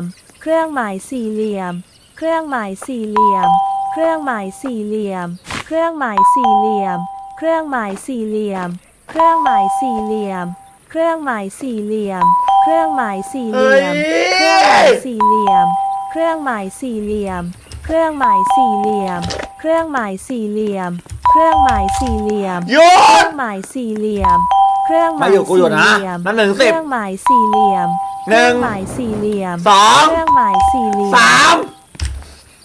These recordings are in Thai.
ม เครื่องหมายสี่เหลี่ยม เครื่องหมายสี่เหลี่ยม เครื่องหมายสี่เหลี่ยม เครื่องหมายสี่เหลี่ยม เครื่องหมายสี่เหลี่ยม เครื่องหมายสี่เหลี่ยม เครื่องหมายสี่เหลี่ยม เครื่องหมายสี่เหลี่ยม เครื่องหมายสี่เหลี่ยม เครื่องหมายสี่เหลี่ยม เครื่องหมายสี่เหลี่ยม เครื่องหมายสี่เหลี่ยม เครื่องหมายสี่เหลี่ยมหยุเครื่ดองหมายสี่เหลี่ยม เครื่องหมายไม่อยู่กูอยู่สี่นะเหลี่ยมนั่นหนึ่งเคสิบรื่องหมายสี่เหลี่ยมหนึ่ง เครื่องหมายสี่เหลี่ยมสองเครื่องหมายสี่เหลี่ยมสาม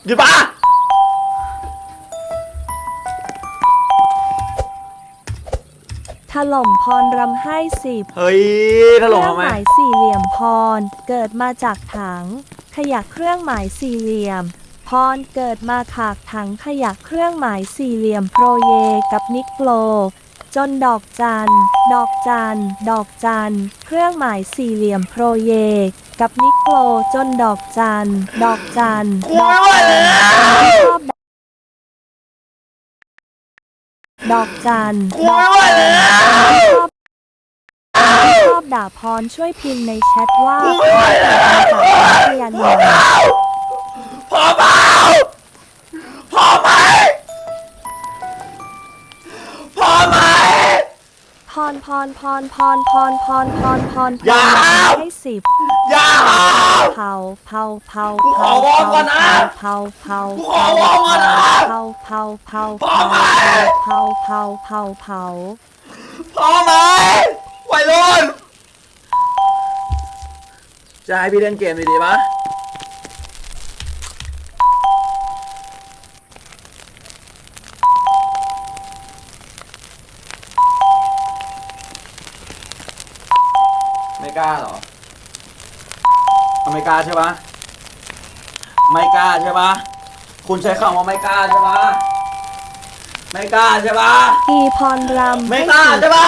หยุดปะถล่มพรรำให้สิบเฮ้ยถเคล่มรื่ทำไมหมายสี่เหลี่ยมพรเกิดมาจากถัง ขยักเครื่องหมายสี่เหลี่ยม พรเกิดมาขากถังขยักเครื่องหมายสี่เหลี่ยมโปรเยกับนิโคล จนดอกจัน ดอกจัน ดอกจัน เครื่องหมายสี่เหลี่ยมโปรเย กับนิโคลจนดอกจัน ดอกจันกูไม่ไหวแล้วดอกจันไม่ไหวแล้วชอบชอบด่าพรช่วยพิมพ์ในแชทว่ากูไม่ไหวแล้วพยานหน่อยพอเปล่าพอไหม รพรพรพรพรพรพรพรอยาาให้สิบอยาาเผาเผาเผากูขอวอร์มก่อนนะเผาเผากูขอวอมก่อนนะเผาเผาเผาพอไหม เผาเผาเผาเผาพอไหมวรุ่นจะให้พี่เล่นเกมดีๆปะ กล้าเหรอไม่กล้าใช่ปะไม่กล้าใช่ปะคุณใช้คำว่าไม่กล้าใช่ปะไม่กล้าใช่ปะอีพรรำไม่ให้กล้าสิบใช่ปะ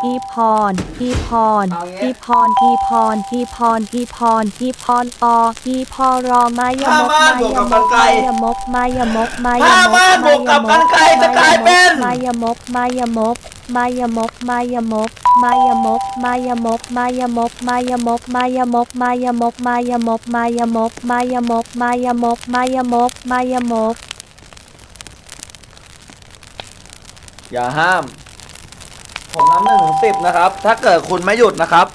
ะไรเหยญน้บอองกพี่พรลัดซอยจุดอันนี้คือผ้าม่านในบ้านอีพรถ้าเกิดผ้าม่านบวกกับไฟแช็อีกพรจะเกิดอะไรอีขึ้นพรอีพรบอีอกพี่พหน่อยรอีพรอีพรเอางี้อีพรอีพรอีพรอีพรอีพรออีพรอมายมผ้ากม่านบวกกับกรรไกรมายมกมายมกมายมกผ้าม่านบวกกับกรรไกรจะกลายเป็นมายมกมายมกมายมกมายมกมายมกมายมกมายมกมายมกมายมกมายมกมายมกมายมกมายมกมายมกมายมกมายมกอย่าห้าม ผมนับหนึ่งถึงสิบนะครับ ถ้าเกิดคุณไม่หยุดนะครับ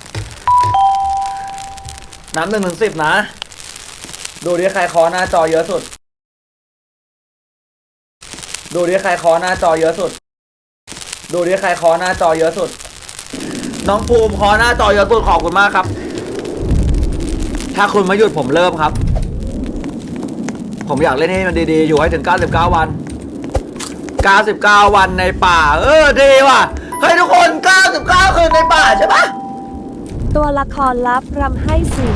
นับหนึ่งถึงสิบนะ ดูดิใครคอหน้าจอเยอะสุด ดูดิใครคอหน้าจอเยอะสุด ดูดิใครคอหน้าจอเยอะสุด น้องภูมิคอหน้าจอเยอะสุดขอบคุณมากครับ ถ้าคุณไม่หยุดผมเริ่มครับ ผมอยากเล่นให้มันดีๆ อยู่ให้ถึง 99 วัน 99 วันในป่า เออดีว่ะ เฮ้ยทุกคน 99 คืนในป่าใช่ปะ ตัวละครลับรำให้สิบ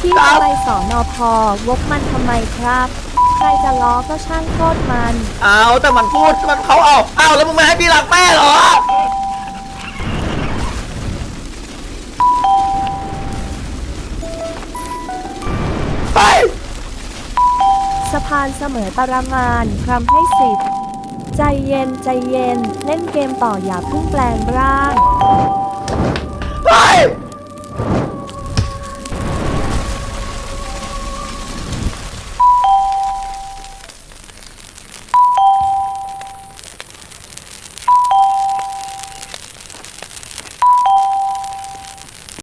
พี่ครับทำไมสอนอพอวกมันทำไมครับ ใครจะล้อก็ช่างโทษมัน เอาแต่มันพูดมันเขาเอาเอาแล้วมึงไม่ให้พี่รักแม่เหรอ ไป สะพานเสมอปรมานรำให้สิบ ใจเย็นใจเย็น เล่นเกมต่ออย่าเพิ่งแปลงร่าง